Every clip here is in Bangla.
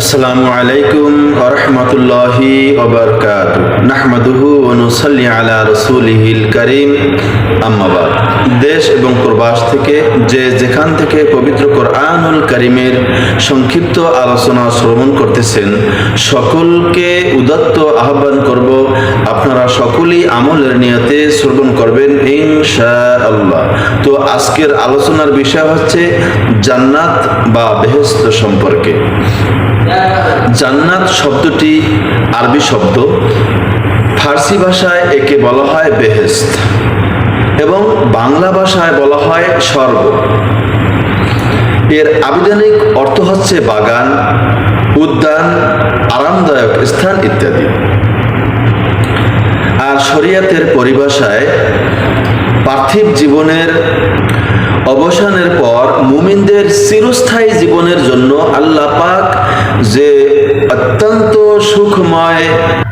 আসসালামু আলাইকুম আরহামতুল্লাহি ওবরকাত নাহমাদুহু অনুসল্লি আলা রসুলিহিল করিম। আম্মাবাদ দেশ এবং প্রবাস থেকে যে যেখান থেকে পবিত্র কোরআনুল করিমের সংক্ষিপ্ত আলোচনা শ্রবণ করতেছেন, সকলকে উদত্ত আহ্বান করব, আপনারা সকলেই আমলের নিয়তে শ্রবণ করবেন ইনশা আল্লাহ তো আজকের আলোচনার বিষয় হচ্ছে জান্নাত বা বেহেস্ত সম্পর্কে। জান্নাত শব্দটি আরবি শব্দ। ফার্সি ভাষায় একে বলা হয় বেহেস্ত এবং বাংলা ভাষায় বলা হয় স্বর্গ। এর আবিধানিক অর্থ হচ্ছে বাগান, উদ্যান, আরামদায়ক স্থান ইত্যাদি। আর শরিয়াতের পরিভাষায় পার্থিব জীবনের অবসানের পর মুমিনদের চিরস্থায়ী জীবনের জন্য আল্লাহ পাক যে অত্যন্ত সুখময়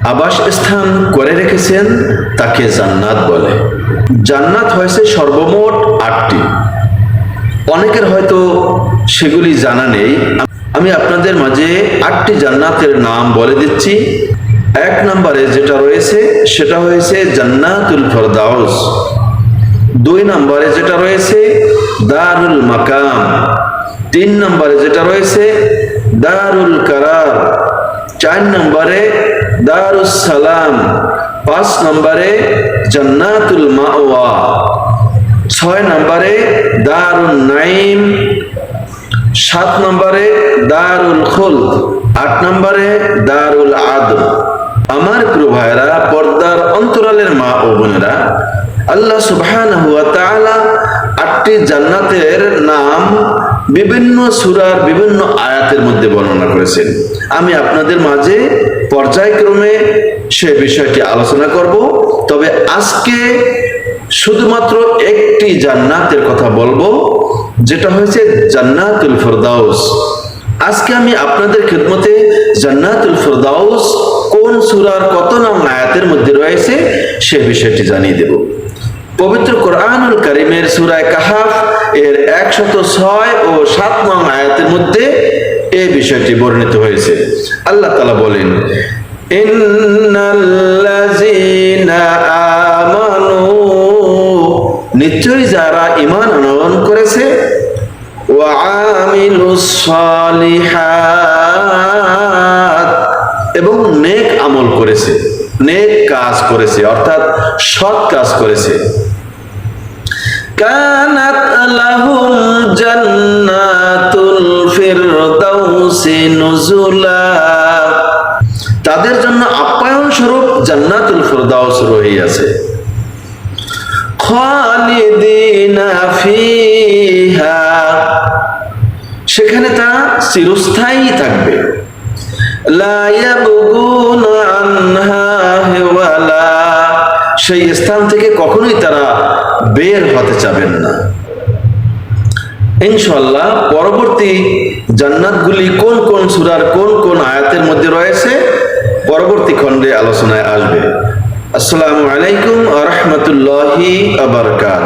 আবাস স্থান করে রেখেছেন, তাকে জান্নাত বলে। জান্নাত হয়েছে সর্বমোট আটটি। অনেকের হয়তো সেগুলি জানা নেই। আমি আপনাদের মাঝে আটটি জান্নাতের নাম বলে দিচ্ছি। এক নম্বরে যেটা রয়েছে, সেটা হয়েছে জান্নাতুল ফরদাউস। দুই নম্বরে যেটা রয়েছে, দারুল মাকাম। তিন নম্বরে যেটা রয়েছে, দারুল কারার। চার নম্বরে, দারুস সালাম। পাঁচ নম্বরে, জান্নাতুল মাওয়া। ছয় নম্বরে দারুল নাইম সাত নম্বরে, দারুল খুল আট নম্বরে, দারুল আদম আমার প্রিয় ভাইরা পর্দার অন্তরালের মা ও বোনেরা, আল্লাহ সুবহানাহু ওয়া তাআলা আটটি জান্নাতের নাম বিভিন্ন সূরার বিভিন্ন আয়াতের মধ্যে বর্ণনা করেছেন। আমি আপনাদের মাঝে পর্যায়ক্রমে সে বিষয়টি আলোচনা করব। তবে আজকে শুধুমাত্র একটি জান্নাতের কথা বলব, যেটা হয়েছে জান্নাতুল ফেরদাউস। আজকে আমি আপনাদের খেদমতে জান্নাতুল ফেরদাউস কোন সুরার কত নাম আয়াতের মধ্যে রয়েছে সে বিষয়টি জানিয়ে দেব। পবিত্র কোরআনুল করিমের সুরায় কাহাফ এর একশত ছয় ও সাত নং আয়াতের মধ্যে এই বিষয়টি বর্ণিত হয়েছে। আল্লাহ তালা বলেন ইন্নাল্লাযীনা এবং নেক আমল করেছে, নেক কাজ করেছে, অর্থাৎ সৎ কাজ করেছে। কানাত জান্নাতুল ফিরদাউসি নুজুলা। তাদের জন্য আপ্যায়ন স্বরূপ জান্নাতুল ফিরদাউস রহিয়াছে। খালিদিনা ফিহা সেখানে তা চিরস্থায়ী থাকবে। সেই স্থান থেকে কখনোই তারা বের হতে চাবেন না। ইনশাল্লাহ পরবর্তী জান্নাতগুলি কোন কোন সুরার কোন কোন আয়াতের মধ্যে রয়েছে, পরবর্তী খণ্ডে আলোচনায় আসবে। আসসালামু আলাইকুম আ রহমতুল্লাহি আবরকাত